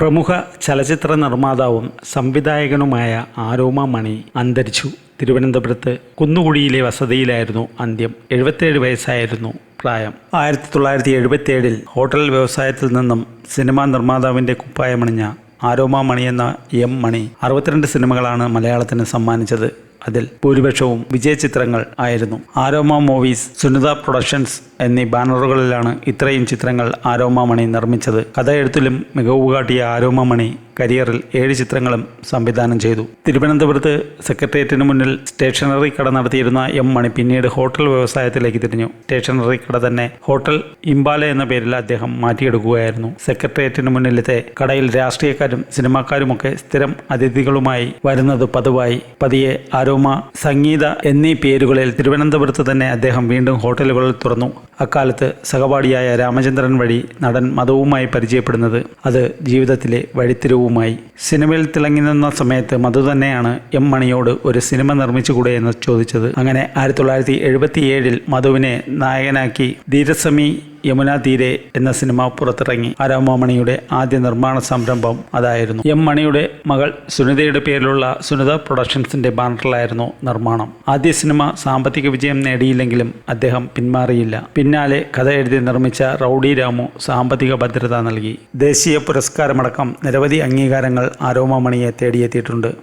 പ്രമുഖ ചലച്ചിത്ര നിർമ്മാതാവും സംവിധായകനുമായ ആരോമ മണി അന്തരിച്ചു. തിരുവനന്തപുരത്ത് കുന്നുകുഴിയിലെ വസതിയിലായിരുന്നു അന്ത്യം. എഴുപത്തേഴ് വയസ്സായിരുന്നു പ്രായം. ആയിരത്തി തൊള്ളായിരത്തി എഴുപത്തിയേഴിൽ ഹോട്ടൽ വ്യവസായത്തിൽ നിന്നും സിനിമാ നിർമ്മാതാവിന്റെ കുപ്പായമണിഞ്ഞ ആരോമ മണി എന്ന എം മണി അറുപത്തിരണ്ട് സിനിമകളാണ് മലയാളത്തിന് സമ്മാനിച്ചത്. അതിൽ ഭൂരിപക്ഷവും വിജയ ചിത്രങ്ങൾ ആയിരുന്നു. ആരോമ മൂവീസ് സുനിത പ്രൊഡക്ഷൻസ് എന്നീ ബാനറുകളിലാണ് ഇത്രയും ചിത്രങ്ങൾ ആരോമ മണി നിർമ്മിച്ചത്. കഥയെഴുത്തിലും മികവ് കാട്ടിയ ആരോമ മണി കരിയറിൽ ഏഴ് ചിത്രങ്ങളും സംവിധാനം ചെയ്തു. തിരുവനന്തപുരത്ത് സെക്രട്ടേറിയറ്റിന് മുന്നിൽ സ്റ്റേഷനറി കട നടത്തിയിരുന്ന എം മണി പിന്നീട് ഹോട്ടൽ വ്യവസായത്തിലേക്ക് തിരിഞ്ഞു. സ്റ്റേഷനറി കട തന്നെ ഹോട്ടൽ ഇംബാല എന്ന പേരിൽ അദ്ദേഹം മാറ്റിയെടുക്കുകയായിരുന്നു. സെക്രട്ടേറിയറ്റിന് മുന്നിലത്തെ കടയിൽ രാഷ്ട്രീയക്കാരും സിനിമാക്കാരുമൊക്കെ സ്ഥിരം അതിഥികളുമായി വരുന്നത് പതിവായി. പതിയെ ആരോമ സംഗീത എന്നീ പേരുകളിൽ തിരുവനന്തപുരത്ത് തന്നെ അദ്ദേഹം വീണ്ടും ഹോട്ടലുകൾ തുറന്നു. അക്കാലത്ത് സഹപാഠിയായ രാമചന്ദ്രൻ വഴി നടൻ മതവുമായി പരിചയപ്പെടുന്നത് അത് ജീവിതത്തിലെ വഴിത്തിരിവുമായി സിനിമയിൽ തിളങ്ങി നിന്ന സമയത്ത് മധു തന്നെയാണ് എം മണിയോട് ഒരു സിനിമ നിർമ്മിച്ചുകൂടെ എന്ന് ചോദിച്ചത്. അങ്ങനെ ആയിരത്തി തൊള്ളായിരത്തി എഴുപത്തി ഏഴിൽ മധുവിനെ നായകനാക്കി. ധീരസമി യമുന തീരെ എന്ന സിനിമ പുറത്തിറങ്ങി ആരാമമണിയുടെ ആദ്യ നിർമ്മാണ സംരംഭം അതായിരുന്നു. എം മണിയുടെ മകൾ സുനിതയുടെ പേരിലുള്ള സുനിത പ്രൊഡക്ഷൻസിന്റെ ബാനറിലായിരുന്നു നിർമ്മാണം. ആദ്യ സിനിമ സാമ്പത്തിക വിജയം നേടിയില്ലെങ്കിലും അദ്ദേഹം പിന്മാറിയില്ല. പിന്നാലെ കഥ എഴുതി നിർമ്മിച്ച റൌഡി രാമു സാമ്പത്തിക ഭദ്രത നൽകി. ദേശീയ പുരസ്കാരമടക്കം നിരവധി അംഗീകാരങ്ങൾ ആരോമമണിയെ തേടിയെത്തിയിട്ടുണ്ട്.